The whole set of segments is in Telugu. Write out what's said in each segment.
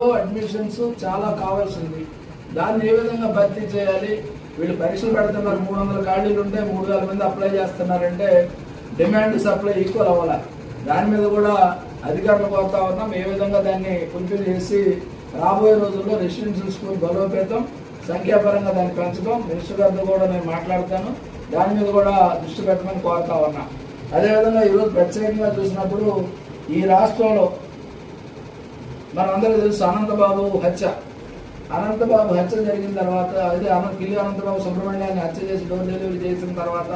అడ్మిషన్స్ చాలా కావాల్సింది. దాన్ని ఏ విధంగా భర్తీ చేయాలి? వీళ్ళు పరీక్షలు పెడుతున్నారు మూడు వందల ఖాళీలు ఉంటే మూడు వేల మంది అప్లై చేస్తున్నారంటే డిమాండ్ సప్లై ఈక్వల్ అవ్వాలి. దాని మీద కూడా అధికారులు కోరుతా ఉన్నాం. ఏ విధంగా దాన్ని ఫుల్ఫిల్ చేసి రాబోయే రోజుల్లో రెసిడెన్షియల్ స్కూల్ బలోపేతం సంఖ్యాపరంగా దాన్ని పెంచడం మినిస్టర్ గారితో కూడా నేను మాట్లాడతాను. దాని మీద కూడా దృష్టి పెట్టమని కోరుతా ఉన్నా. అదేవిధంగా ఈరోజు ప్రత్యేకంగా చూసినప్పుడు ఈ రాష్ట్రంలో మనందరికీ తెలుసు అనంతబాబు హత్య. అనంతబాబు హత్య జరిగిన తర్వాత అదే అనంత పిల్లి అనంతబాబు సుబ్రహ్మణ్యాన్ని హత్య చేసి డోర్ డెలివరీ చేసిన తర్వాత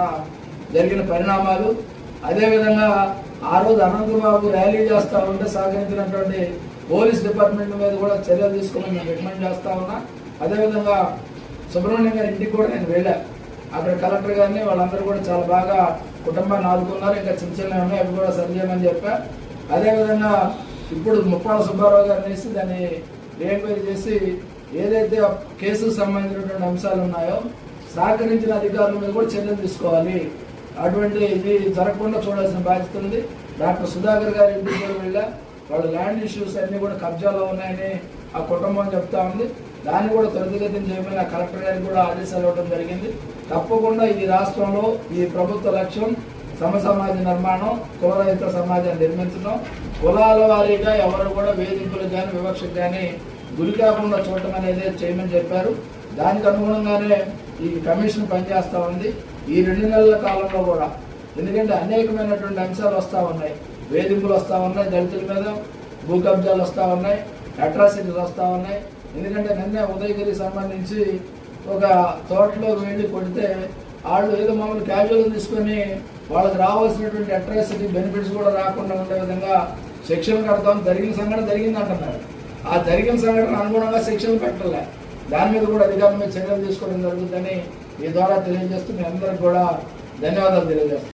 జరిగిన పరిణామాలు. అదేవిధంగా ఆ రోజు అనంతబాబు ర్యాలీ చేస్తా ఉంటే సహకరించినటువంటి పోలీస్ డిపార్ట్మెంట్ మీద కూడా చర్యలు తీసుకోమని నేను రికమెండ్ చేస్తా ఉన్నా. అదేవిధంగా సుబ్రహ్మణ్యం గారి ఇంటికి కూడా నేను వెళ్ళా. అక్కడ కలెక్టర్ గారిని వాళ్ళందరూ కూడా చాలా బాగా కుటుంబాన్ని ఆదుకున్నారు. ఇంకా చిన్న చిన్న ఉన్నాయి అవి కూడా సరిచేయమని చెప్పా. అదేవిధంగా ఇప్పుడు ముప్పాల సుబ్బారావు గారిని వేసి దాన్ని రియంక్వైరీ చేసి ఏదైతే కేసుకు సంబంధించినటువంటి అంశాలు ఉన్నాయో సహకరించిన అధికారుల మీద కూడా చర్యలు తీసుకోవాలి. అటువంటి ఇది జరగకుండా చూడాల్సిన బాధ్యత ఉంది. డాక్టర్ సుధాకర్ గారి ఇంటికి వెళ్ళా. వాళ్ళ ల్యాండ్ ఇష్యూస్ అన్నీ కూడా కబ్జాలో ఉన్నాయని ఆ కుటుంబం చెప్తా ఉంది. దాన్ని కూడా త్వరితగతిని చేయమని ఆ కలెక్టర్ గారికి కూడా ఆదేశాలు ఇవ్వడం జరిగింది. తప్పకుండా ఈ రాష్ట్రంలో ఈ ప్రభుత్వ లక్ష్యం సమ సమాజ నిర్మాణం కులరహిత సమాజం నిర్మించడం కులాల వారీగా ఎవరు కూడా వేధింపులకు కానీ వివక్షకు కానీ గురి కాకుండా చూడటం అనేది చేయమని చెప్పారు. దానికి అనుగుణంగానే ఈ కమిషన్ పనిచేస్తూ ఉంది. ఈ రెండు నెలల కాలంలో కూడా. ఎందుకంటే అనేకమైనటువంటి అంశాలు వస్తూ ఉన్నాయి. వేధింపులు వస్తూ ఉన్నాయి దళితుల మీద భూ కబ్జాలు వస్తూ ఉన్నాయి అట్రాసిటీలు వస్తూ ఉన్నాయి. ఎందుకంటే నిన్న ఉదయగిరి సంబంధించి ఒక తోటలో వెళ్ళి కొడితే వాళ్ళు ఏదో మామూలు క్యాజువల్ తీసుకొని వాళ్ళకి రావాల్సినటువంటి అట్రాసిటీ బెనిఫిట్స్ కూడా రాకుండా ఉండే విధంగా శిక్షలు కడతాం. జరిగిన సంఘటన జరిగింది అంటున్నారు ఆ జరిగిన సంఘటన అనుగుణంగా శిక్షణ పెట్టలే. దాని మీద కూడా అధికారుల మీద చర్యలు తీసుకోవడం జరుగుతుందని ఈ ద్వారా తెలియజేస్తూ మీ అందరికి కూడా ధన్యవాదాలు తెలియజేస్తాను